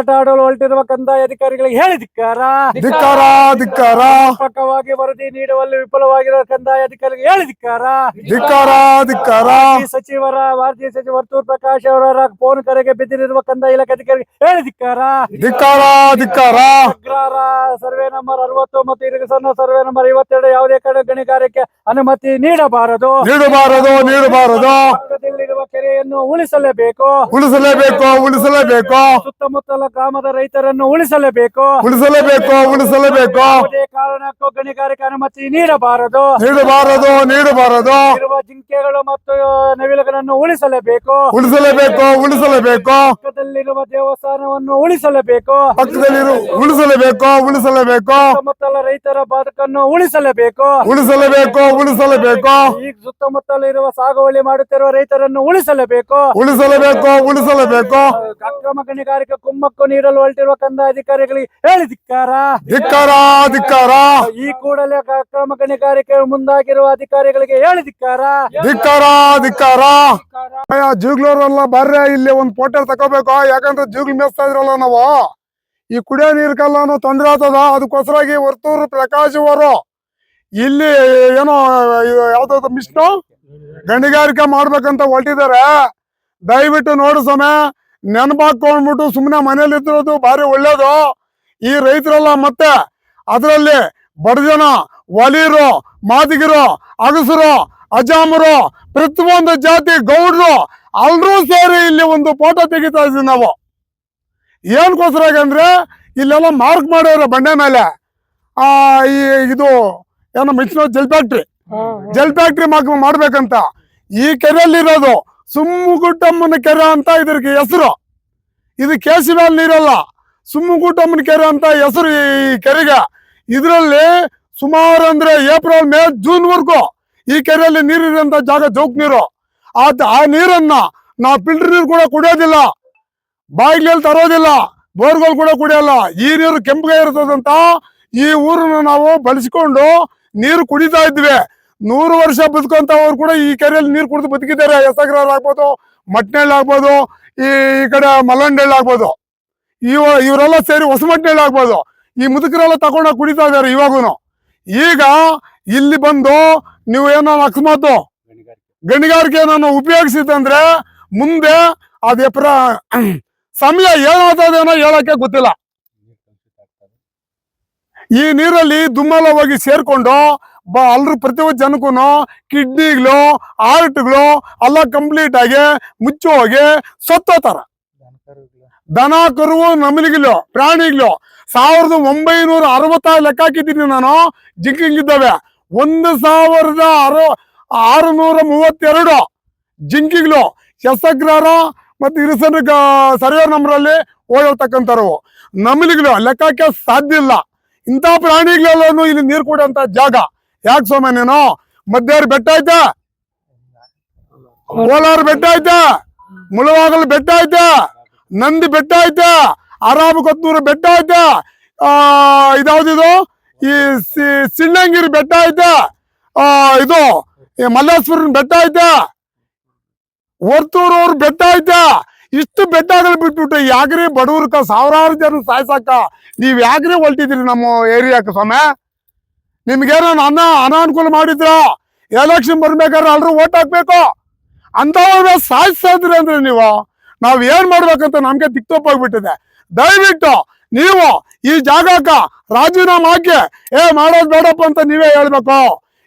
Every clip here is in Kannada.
ಆಟ ಆಡಲು ಹೊರಟಿರುವ ಕಂದಾಯ ಅಧಿಕಾರಿಗಳಿಗೆ ಹೇಳಿ ಧಿಕ್ಕಾರ ಧಿಕ್ಕಾರ. ಧಿಕ್ಕಾರ ಸಮರ್ಪಕವಾಗಿ ವರದಿ ನೀಡುವಲ್ಲಿ ವಿಫಲವಾಗಿರುವ ಕಂದಾಯ ಅಧಿಕಾರಿಗೆ ಹೇಳಿ ಧಿಕ್ಕಾರ ಧಿಕ್ಕಾರ. ಧಿಕ್ಕಾರ ಸಚಿವರ ಮಾಜಿ ಸಚಿವ ವರ್ತೂರ್ ಪ್ರಕಾಶ್ ಅವರ ಫೋನ್ ಕರೆಗೆ ಬಿದ್ದಿರುವ ಕಂದಾಯ ಇಲಾಖೆ ಅಧಿಕಾರಿಗೆ ಹೇಳಿ ಧಿಕ್ಕಾರ ಧಿಕ್ಕಾರ. ಧಿಕ್ಕಾರ ಅಗ್ರಹಾರ ಸರ್ವೆ ನಂಬರ್ ಅರವತ್ತು ಮತ್ತು ಇರಿಗೇಷನ್ ಸರ್ವೆ ನಂಬರ್ ಐವತ್ತೆರಡು ಯಾವುದೇ ಕಡೆ ಗಣಿಗಾರಿಕೆ ಅನುಮತಿ ನೀಡಬಾರದು. ನೀಡಬಾರದು ನೀಡಬಾರದು. ಪಕ್ಕದಲ್ಲಿರುವ ಕೆರೆಯನ್ನು ಉಳಿಸಲೇಬೇಕು. ಉಳಿಸಲೇಬೇಕು ಉಳಿಸಲೇಬೇಕು. ಸುತ್ತಮುತ್ತಲ ಗ್ರಾಮದ ರೈತರನ್ನು ಉಳಿಸಲೇಬೇಕು. ಉಳಿಸಲೇಬೇಕು ಉಳಿಸಲೇಬೇಕು. ಯಾವುದೇ ಕಾರಣಕ್ಕೂ ಗಣಿಗಾರಿಕೆ ಅನುಮತಿ ನೀಡಬಾರದು. ನೀಡಬಾರದು ನೀಡಬಾರದು. ಇರುವ ಜಿಂಕೆಗಳು ಮತ್ತು ನವಿಲುಗಳನ್ನು ಉಳಿಸಲೇಬೇಕು. ಉಳಿಸಲೇಬೇಕು ಉಳಿಸಲೇಬೇಕು. ಪಕ್ಕದಲ್ಲಿರುವ ದೇವಸ್ಥಾನವನ್ನು ಉಳಿಸಲೇಬೇಕು. ಪಕ್ಕದಲ್ಲಿರು ಉಳಿಸಲೇಬೇಕು ಉಳಿಸಲೇಬೇಕು. ಸುತ್ತಮುತ್ತಲ ರೈತರ ಬದುಕನ್ನು ಉಳಿಸಲೇಬೇಕು. ಉಳಿಸಲೇಬೇಕು ಉಳಿಸಲೇಬೇಕು. ಈ ಸುತ್ತಮುತ್ತಲ ಇರುವ ಸಾಗುವಳಿ ಮಾಡುತ್ತಿರುವ ರೈತರನ್ನು ಉಳಿಸಲೇಬೇಕು. ಉಳಿಸಲೇಬೇಕು ಉಳಿಸಲೇಬೇಕು. ಅಕ್ರಮ ಗಣಿಗಾರಿಕೆ ಕುಮ್ಮಕ್ಕು ನೀಡಲು ಹೊರಟಿರುವ ಕಂದಾಯ ಅಧಿಕಾರಿಗಳಿಗೆ ಹೇಳಿ ಧಿಕ್ಕಾರ. ಧಿಕ್ಕಾರ ಧಿಕ್ಕಾರ. ಈ ಕೂಡಲೇ ಅಕ್ರಮ ಗಣಿಗಾರಿಕೆ ಮುಂದಾಗಿರುವ ಅಧಿಕಾರಿಗಳಿಗೆ ಹೇಳಿ ಧಿಕ್ಕಾರ. ಧಿಕ್ಕಾರ ಧಿಕ್ಕಾರ. ಜೂಗ್ಲೂರಲ್ಲ ಬರ್ರೆ ಇಲ್ಲಿ ಒಂದ್ ಫೋಟೋ ತಗೋಬೇಕು. ಯಾಕಂದ್ರೆ ಜೂಗ್ಲು ಮೇಸ್ತಾ ಇದ್ರಲ್ಲ ನಾವು. ಈ ಕುಡಿಯೋ ನೀರ್ಗೆಲ್ಲ ತೊಂದ್ರೆ ಆಗ್ತದ? ಅದಕ್ಕೋಸ್ಕರಾಗಿ ವರ್ತೂರು ಪ್ರಕಾಶ್ ಅವರು ಇಲ್ಲಿ ಏನೋ ಯಾವ್ದಾದ್ರು ಮಿಸ್ನು ಗಣಿಗಾರಿಕೆ ಮಾಡ್ಬೇಕಂತ ಹೊರಟಿದ್ದಾರೆ. ದಯವಿಟ್ಟು ನೋಡು ಸಮಯ ನೆನಪಾಕೊಂಡ್ಬಿಟ್ಟು ಸುಮ್ಮನೆ ಮನೇಲಿ ಇದ್ರೋದು ಭಾರಿ ಒಳ್ಳೇದು. ಈ ರೈತರೆಲ್ಲ ಮತ್ತೆ ಅದರಲ್ಲಿ ಬಡಜನ ವಲೀರು ಮಾದಿಗರು ಅಗಸರು ಅಜಾಮರು ಪ್ರತಿಯೊಂದು ಜಾತಿ ಗೌಡ್ರು ಎಲ್ಲರೂ ಸೇರಿ ಇಲ್ಲಿ ಒಂದು ಫೋಟೋ ತೆಗಿತಾ ಇದ್ವಿ ನಾವು. ಏನ್ಕೋಸ್ಕರ ಅಂದ್ರೆ ಇಲ್ಲೆಲ್ಲ ಮಾರ್ಕ್ ಮಾಡೋರು ಬಂಡೆ ಮೇಲೆ ಆ ಈ ಇದು ಏನೋ ಮಿಚ್ಚಿನ ಜಲ್ ಫ್ಯಾಕ್ಟ್ರಿ ಜಲ್ ಫ್ಯಾಕ್ಟ್ರಿ ಮಾಡ್ಬೇಕಂತ. ಈ ಕೆರೆಯಲ್ಲಿರೋದು ಸುಮ್ಮುಗುಟ್ಟಮ್ಮನ ಕೆರೆ ಅಂತ ಇದ್ರಿಗೆ ಹೆಸರು. ಇದು ಕೇಸಿನಲ್ಲಿ ನೀರಲ್ಲ ಸುಮ್ಮುಗುಟ್ಟಮ್ಮನ ಕೆರೆ ಅಂತ ಹೆಸರು ಈ ಕೆರೆಗೆ. ಇದರಲ್ಲಿ ಸುಮಾರು ಅಂದ್ರೆ ಏಪ್ರಿಲ್, ಮೇ, ಜೂನ್ ವರ್ಗೂ ಈ ಕೆರೆಯಲ್ಲಿ ನೀರಿರುವಂತ ಜಾಗ ಜೋಕ್ ನೀರು. ಆ ನೀರನ್ನ ನಾವು ಫಿಲ್ಟರ್ ನೀರು ಕೂಡ ಕುಡಿಯೋದಿಲ್ಲ ಬಾಯಿಗಳಲ್ಲಿ ತರೋದಿಲ್ಲ, ಬೋರ್ಗಳು ಕೂಡ ಕುಡಿಯಲ್ಲ. ಈ ನೀರು ಕೆಂಪಗೆ ಇರ್ತದಂತ ಈ ಊರನ್ನ ನಾವು ಬಳಸಿಕೊಂಡು ನೀರು ಕುಡಿತಾ ಇದ್ವಿ. ನೂರು ವರ್ಷ ಬದುಕುವಂತವ್ರು ಕೂಡ ಈ ಕೆರೆಯಲ್ಲಿ ನೀರು ಕುಡಿದು ಬದುಕಿದ್ದಾರೆ. ಎಸಗ್ರಾರ್ ಆಗ್ಬೋದು, ಮಟ್ನಳ್ಳಿ ಆಗ್ಬೋದು, ಈ ಈ ಕಡೆ ಮಲ್ಲಂಡಳ್ಳಿ ಆಗ್ಬೋದು. ಇವ ಇವರೆಲ್ಲ ಸೇರಿ ಹೊಸಮಟ್ನಳ್ಳಿ ಆಗ್ಬೋದು. ಈ ಮುದುಕರೆಲ್ಲ ತಗೊಂಡೋಗಿ ಕುಡಿತಾ ಇದ್ದಾರೆ ಇವಾಗೂ ಈಗ ಇಲ್ಲಿ ಬಂದು ನೀವು ಏನೋ ಅಕಸ್ಮಾತು ಗಣಿಗಾರಿಕೆ ನಾನು ಉಪಯೋಗಿಸಿದಂದ್ರೆ ಮುಂದೆ ಅದೇ ಸಮಯ ಏನಾಗ್ತದೇನೋ ಹೇಳಕ್ಕೆ ಗೊತ್ತಿಲ್ಲ. ಈ ನೀರಲ್ಲಿ ದುಮ್ಮಲವಾಗಿ ಸೇರ್ಕೊಂಡು ಬ ಅಲ್ರು ಪ್ರತಿಯೊಂದು ಜನಕ್ಕೂ ಕಿಡ್ನಿಗಳು, ಹಾರ್ಟ್ಗಳು ಎಲ್ಲ ಕಂಪ್ಲೀಟ್ ಆಗಿ ಮುಚ್ಚಿ ಹೋಗಿ ಸತ್ತೋತಾರ ದನ, ಕರುವು ನಮಲಿಗಿಲು ಪ್ರಾಣಿಗಳು. ಸಾವಿರದ ಒಂಬೈನೂರ ಅರವತ್ತಾರು ಲೆಕ್ಕ ಹಾಕಿದ್ದೀನಿ ನಾನು. ಜಿಂಕಿಂಗಿದ್ದಾವೆ ಒಂದು ಸಾವಿರದ ಆರು ಆರುನೂರ ಮೂವತ್ತೆರಡು ಜಿಂಕಿಗಳು. ಶಸ್ತ್ರಗ್ರಹ ಮತ್ತು ಇರಿಸನ್ ಸರ್ವೆ ನಂಬರಲ್ಲಿ ಓಡಾಡ್ತಕ್ಕಂಥವು ನಮಲಿಗಳು ಲೆಕ್ಕಕ್ಕೆ ಸಾಧ್ಯ ಇಲ್ಲ. ಇಂಥ ಪ್ರಾಣಿಗಳೆಲ್ಲೂ ಇಲ್ಲಿ ನೀರು ಕೊಡುವಂತ ಜಾಗ. ಯಾಕೆ ಮದ್ದೇರಿ ಬೆಟ್ಟ ಐತೆ? ಕೋಲಾರ ಬೆಟ್ಟ ಐತೆ? ಮುಳವಾಗಲ್ ಬೆಟ್ಟ ಐತೆ? ನಂದಿ ಬೆಟ್ಟ ಐತೆ? ಕೊತ್ತೂರು ಬೆಟ್ಟ ಐತೆ? ಆ ಇದಾವ್ದಿದು ಈ ಸಿಣ್ಣಂಗಿರಿ ಬೆಟ್ಟ ಐತೆ? ಆ, ಇದು ಮಲ್ಲೇಶ್ವರನ ಬೆಟ್ಟ ಐತೆ? ವರ್ತೂರವ್ರ ಬೆಟ್ಟ ಐತೆ? ಇಷ್ಟು ಬೆಟ್ಟಗಳು ಬಿಟ್ಬಿಟ್ಟು ಯಾಕ್ರಿ ಬಡವ್ರಕ ಸಾವಿರಾರು ಜನ ಸಾಯ್ಸಾಕ ನೀವ್ ಯಾಕ್ರಿ ಹೊಲ್ಟಿದ್ರಿ ನಮ್ಮ ಏರಿಯಾಕ ಸ್ವಾಮಿ? ನಿಮ್ಗೇನೋ ಅನ್ನ ಅನಾನುಕೂಲ ಮಾಡಿದ್ರ? ಎಲೆಕ್ಷನ್ ಬರ್ಬೇಕಾದ್ರೆ ಎಲ್ರು ಓಟ್ ಹಾಕ್ಬೇಕು. ಅಂತವ್ರ ಸಾಯಿಸ್ತಾ ಇದ್ರಿ ಅಂದ್ರೆ ನೀವು. ನಾವ್ ಏನ್ ಮಾಡ್ಬೇಕಂತ ನಮ್ಗೆ ದಿಕ್ತಪ್ಪಾಗ್ಬಿಟ್ಟಿದೆ ದಯವಿಟ್ಟು ನೀವು ಈ ಜಾಗಕ್ಕ ರಾಜೀನಾಮೆ ಹಾಕಿ, ಏ, ಮಾಡೋದ್ ಬೇಡಪ್ಪ ಅಂತ ನೀವೇ ಹೇಳ್ಬೇಕು.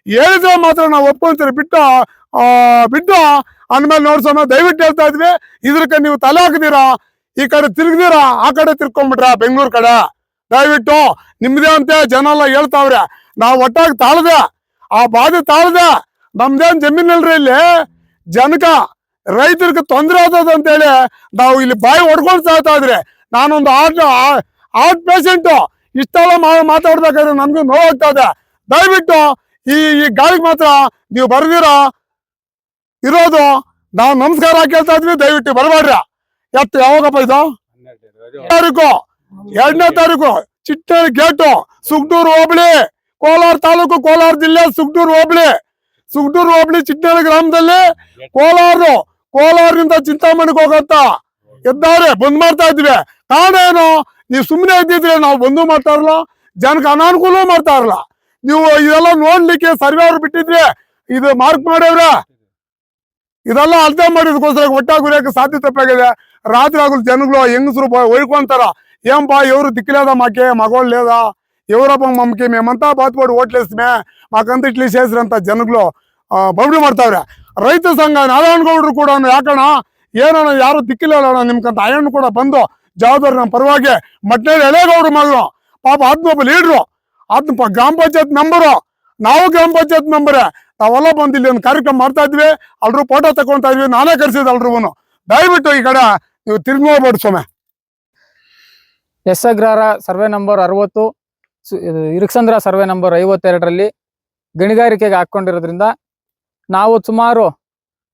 ಹೇಳಿದ್ರೆ ಮಾತ್ರ ನಾವು ಒಪ್ಕೊಂತೀರಿ. ಬಿಟ್ಟು ಬಿಟ್ಟು ಅಂದ್ಮೇಲೆ ನೋಡ್ಸೋಣ ದಯವಿಟ್ಟು ಹೇಳ್ತಾ ಇದ್ವಿ. ಇದ್ರಕ್ಕೆ ನೀವು ತಲೆ ಹಾಕಿದೀರಾ? ಈ ಕಡೆ ತಿರುಗಿದೀರಾ? ಆ ಕಡೆ ತಿರ್ಕೊಂಡ್ಬಿಟ್ರ ಬೆಂಗಳೂರು ಕಡೆ? ದಯವಿಟ್ಟು ನಿಮ್ದೇ ಅಂತ ಜನ ಎಲ್ಲ ಹೇಳ್ತಾವ್ರೆ. ನಾವು ಒಟ್ಟಾಗಿ ತಾಳ್ದೆ. ಆ ಬಾಧೆ ತಾಳ್ದೆ. ನಮ್ದೇನ್ ಜಮೀನಲ್ರಿ ಇಲ್ಲಿ? ಜನಕ, ರೈತರಿಗೆ ತೊಂದರೆ ಆದದ ಅಂತೇಳಿ ನಾವು ಇಲ್ಲಿ ಬಾಯಿ ಹೊಡ್ಕೊಂಡು ಸಾಯ್ತಾ ಇದ್ರಿ. ನಾನೊಂದು ಆರ್ಟ್ ಆರ್ಟ್ ಪೇಷಂಟು ಇಷ್ಟೆಲ್ಲ ಮಾತಾಡ್ಬೇಕಾದ್ರೆ ನನ್ಗೂ ನೋವಾಗ್ತಾ ಇದೆ. ದಯವಿಟ್ಟು ಈ ಈ ಗಾಳಿಗೆ ಮಾತ್ರ ನೀವು ಬರ್ದಿರಾ? ಇರೋದು? ನಾವು ನಮಸ್ಕಾರ ಕೇಳ್ತಾ ಇದ್ವಿ, ದಯವಿಟ್ಟು ಬರಬೇಡ್ರ. ಎತ್ತು ಯಾವಾಗಪ್ಪ ಇದು? ತಾರೀಕು. ಎರಡನೇ ತಾರೀಕು. ಚಿಟ್ಟೇರಿ ಗೇಟು ಸುಗ್ಡೂರು ಹೋಬಳಿ. ಕೋಲಾರ ತಾಲೂಕು, ಕೋಲಾರ ಜಿಲ್ಲೆ ಸುಗ್ಡೂರು ಹೋಬಳಿ. ಸುಗ್ಡೂರು ಹೋಬಳಿ ಚಿಟ್ಟೇರಿ ಗ್ರಾಮದಲ್ಲಿ ಕೋಲಾರ. ಕೋಲಾರದಿಂದ ಚಿಂತಾಮಣಿಗೆ ಹೋಗತ್ತ ಎದ್ದಾರೆ ಬಂದ್ ಮಾಡ್ತಾ ಇದ್ವಿ. ಏನು? ನೀವು ಸುಮ್ಮನೆ ಇದ್ದಿದ್ರೆ ನಾವು ಬಂದು ಮಾಡ್ತಾ ಇರಲ್ಲ, ಜನಕ್ಕೆ ಅನಾನುಕೂಲ ಮಾಡ್ತಾ ಇರಲ್ಲ. ನೀವು ಇದೆಲ್ಲ ನೋಡ್ಲಿಕ್ಕೆ ಸರ್ವೆ ಅವ್ರು ಬಿಟ್ಟಿದ್ರೆ ಇದು ಮಾರ್ಕ್ ಮಾಡ್ಯವ್ರ ಇದೆಲ್ಲ ಅರ್ಥ ಮಾಡಿದಕ್ಕೋಸ್ಕರ ಒಟ್ಟಾಗುರಕ್ಕೆ ಸಾಧ್ಯ ತಪ್ಪಾಗಿದೆ ರಾತ್ರಿ ಆಗುಲ್ ಜನಗಳು ಹೆಂಗಸರು ಒಯ್ಕೊಂತಾರ. ಏನ್ ಬಾ ఎవరు దిక్కులేదా మాకే ಇವರಪ್ಪ లేదా ఎవరప్ప ಬಾತ್ మేమంతా బాధపడి ಮಾಕಂತ ಇಟ್ಲಿ ఇట్లా ಅಂತ ಜನಗಳು ಬಬ್ಲಿ ಮಾಡ್ತಾವ್ರೆ. ರೈತ ಸಂಘ, ನಾರಾಯಣಗೌಡರು ಕೂಡ ಯಾಕಣ ಏನಣ್ಣ, ಯಾರು ದಿಕ್ಕಿಲ್ಲ ನಿಮ್ಕಂತ? ಅಯ್ಯಣ್ಣ ಕೂಡ ಬಂದು ಜವಾಬ್ದಾರಿ ನಮ್ಮ ಪರವಾಗಿ ಮಟ್ನಲ್ಲಿ ಎಳೆಗೌಡ್ರು ಮಗಳು. ಪಾಪ ಆತ್ಮ ಲೀಡ್ರು. ಆತ್ಮ ಗ್ರಾಮ ಪಂಚಾಯತ್ ಮೆಂಬರು. ನಾವು ಗ್ರಾಮ ಪಂಚಾಯತ್ ಮೆಂಬರೇ. ನಾವೆಲ್ಲ ಬಂದು ಇಲ್ಲಿ ಒಂದು ಕಾರ್ಯಕ್ರಮ ಮಾಡ್ತಾ ಇದ್ವಿ, ಅಲ್ರು ಫೋಟೋ ತಗೊಂತ ಇದ್ವಿ, ನಾನೇ ಕರೆಸಿದ್ ಅಲ್ರು ದಯವಿಟ್ಟು ಈ ಕಡೆ ನೀವು ತಿರ್ಗಿ ಸೊಮೆ ಎಸ್ ಅಗ್ರಹಾರ ಸರ್ವೆ ನಂಬರ್ ಅರವತ್ತು ಇರುಕ್ಸಂದ್ರ ಸರ್ವೆ ನಂಬರ್ ಐವತ್ತೆರಡರಲ್ಲಿ ಗಣಿಗಾರಿಕೆಗೆ ಹಾಕೊಂಡಿರೋದ್ರಿಂದ ನಾವು ಸುಮಾರು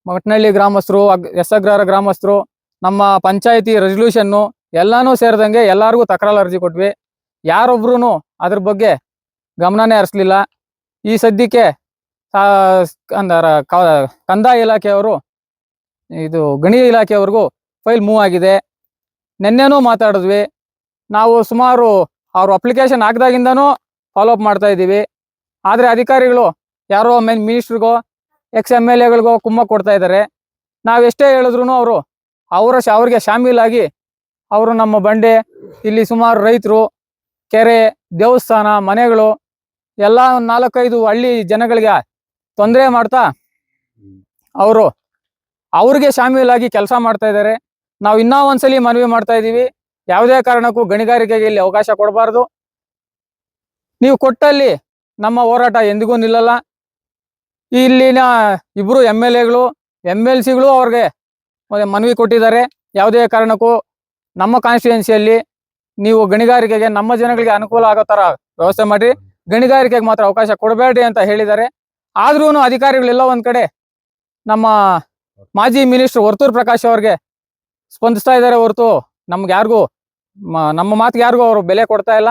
ಮಟ್ನಳ್ಳಿ ಗ್ರಾಮಸ್ಥರು ಎಸ್ ಅಗ್ರಹಾರ ಗ್ರಾಮಸ್ಥರು, ನಮ್ಮ ಪಂಚಾಯಿತಿ ರೆಸಲ್ಯೂಷನ್ನು ಎಲ್ಲಾನು ಸೇರಿದಂಗೆ ಎಲ್ಲರಿಗೂ ತಕರಾರು ಅರ್ಜಿ ಕೊಟ್ವಿ. ಯಾರೊಬ್ರು ಅದ್ರ ಬಗ್ಗೆ ಗಮನನೇ ಹರಿಸ್ಲಿಲ್ಲ. ಈ ಸದ್ಯಕ್ಕೆ ಅಂದರ ಕಂದಾಯ ಇಲಾಖೆಯವರು, ಇದು ಗಣಿ ಇಲಾಖೆಯವ್ರಿಗೂ ಫೈಲ್ ಮೂವ್ ಆಗಿದೆ. ನಿನ್ನೆನೂ ಮಾತಾಡಿದ್ವಿ. ನಾವು ಸುಮಾರು ಅವರು ಅಪ್ಲಿಕೇಶನ್ ಹಾಕ್ದಾಗಿಂದನೂ ಫಾಲೋ ಅಪ್ ಮಾಡ್ತಾ ಇದ್ದೀವಿ. ಆದರೆ ಅಧಿಕಾರಿಗಳು ಯಾರೋ ಮೇನ್ ಮಿನಿಸ್ಟ್ರಿಗೋ ಎಕ್ಸ್ ಎಂ ಎಲ್ ಎಗಳಿಗೋ ಕುಮ್ಮ ಕೊಡ್ತಾ ಇದ್ದಾರೆ. ನಾವು ಎಷ್ಟೇ ಹೇಳಿದ್ರು ಅವರು, ಅವರ ಅವ್ರಿಗೆ ಶಾಮೀಲಾಗಿ ಅವರು ನಮ್ಮ ಬಂಡೆ, ಇಲ್ಲಿ ಸುಮಾರು ರೈತರು, ಕೆರೆ, ದೇವಸ್ಥಾನ, ಮನೆಗಳು, ಎಲ್ಲ ನಾಲ್ಕೈದು ಹಳ್ಳಿ ಜನಗಳಿಗೆ ತೊಂದರೆ ಮಾಡ್ತಾ ಅವರು ಅವ್ರಿಗೆ ಶಾಮೀಲಾಗಿ ಕೆಲಸ ಮಾಡ್ತಾ ಇದ್ದಾರೆ. ನಾವು ಇನ್ನೂ ಒಂದ್ಸಲಿ ಮನವಿ ಮಾಡ್ತಾ ಇದ್ದೀವಿ. ಯಾವುದೇ ಕಾರಣಕ್ಕೂ ಗಣಿಗಾರಿಕೆಗೆ ಇಲ್ಲಿ ಅವಕಾಶ ಕೊಡಬಾರ್ದು. ನೀವು ಕೊಟ್ಟಲ್ಲಿ ನಮ್ಮ ಹೋರಾಟ ಎಂದಿಗೂ ನಿಲ್ಲಲ್ಲ. ಇಲ್ಲಿನ ಇಬ್ರು ಎಂ ಎಲ್ ಎಗಳು ಎಂ ಎಲ್ ಸಿಗಳು ಅವ್ರಿಗೆ ಮನವಿ ಕೊಟ್ಟಿದ್ದಾರೆ. ಯಾವುದೇ ಕಾರಣಕ್ಕೂ ನಮ್ಮ ಕಾನ್ಸ್ಟಿಟ್ಯೂನ್ಸಿಯಲ್ಲಿ ನೀವು ಗಣಿಗಾರಿಕೆಗೆ ನಮ್ಮ ಜನಗಳಿಗೆ ಅನುಕೂಲ ಆಗೋ ಥರ ವ್ಯವಸ್ಥೆ ಮಾಡಿ ಗಣಿಗಾರಿಕೆಗೆ ಮಾತ್ರ ಅವಕಾಶ ಕೊಡಬೇಡಿ ಅಂತ ಹೇಳಿದ್ದಾರೆ. ಆದ್ರೂ ಅಧಿಕಾರಿಗಳೆಲ್ಲ ಒಂದ್ ಕಡೆ ನಮ್ಮ ಮಾಜಿ ಮಿನಿಸ್ಟರ್ ವರ್ತೂರ್ ಪ್ರಕಾಶ್ ಅವ್ರಿಗೆ ಸ್ಪಂದಿಸ್ತಾ ಇದ್ದಾರೆ ಹೊರತು ನಮ್ಗೆ ಯಾರಿಗೂ ನಮ್ಮ ಮಾತಿಗೆ ಯಾರಿಗೂ ಅವರು ಬೆಲೆ ಕೊಡ್ತಾ ಇಲ್ಲ.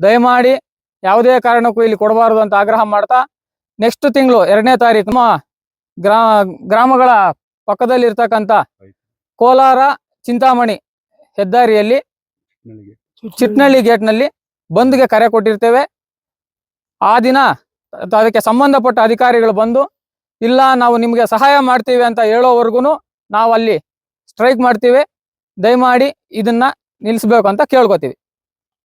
ದಯಮಾಡಿ ಯಾವುದೇ ಕಾರಣಕ್ಕೂ ಇಲ್ಲಿ ಕೊಡಬಾರದು ಅಂತ ಆಗ್ರಹ ಮಾಡ್ತಾ ನೆಕ್ಸ್ಟ್ ತಿಂಗಳು ಎರಡನೇ ತಾರೀಕು ನಮ್ಮ ಗ್ರಾ ಗ್ರಾಮಗಳ ಪಕ್ಕದಲ್ಲಿ ಇರ್ತಕ್ಕಂಥ ಕೋಲಾರ ಚಿಂತಾಮಣಿ ಹೆದ್ದಾರಿಯಲ್ಲಿ ಚಿಟ್ನಳ್ಳಿ ಗೇಟ್ನಲ್ಲಿ ಬಂದ್ಗೆ ಕರೆ ಕೊಟ್ಟಿರ್ತೇವೆ. ಆ ದಿನ ಅದಕ್ಕೆ ಸಂಬಂಧಪಟ್ಟ ಅಧಿಕಾರಿಗಳು ಬಂದು, ಇಲ್ಲ ನಾವು ನಿಮಗೆ ಸಹಾಯ ಮಾಡ್ತೀವಿ ಅಂತ ಹೇಳೋವರೆಗೂ ನಾವು ಅಲ್ಲಿ ಸ್ಟ್ರೈಕ್ ಮಾಡ್ತೀವಿ, ದಯಮಾಡಿ ಇದನ್ನ ನಿಲ್ಲಿಸ್ಬೇಕು ಅಂತ ಕೇಳ್ಕೊತೀವಿ.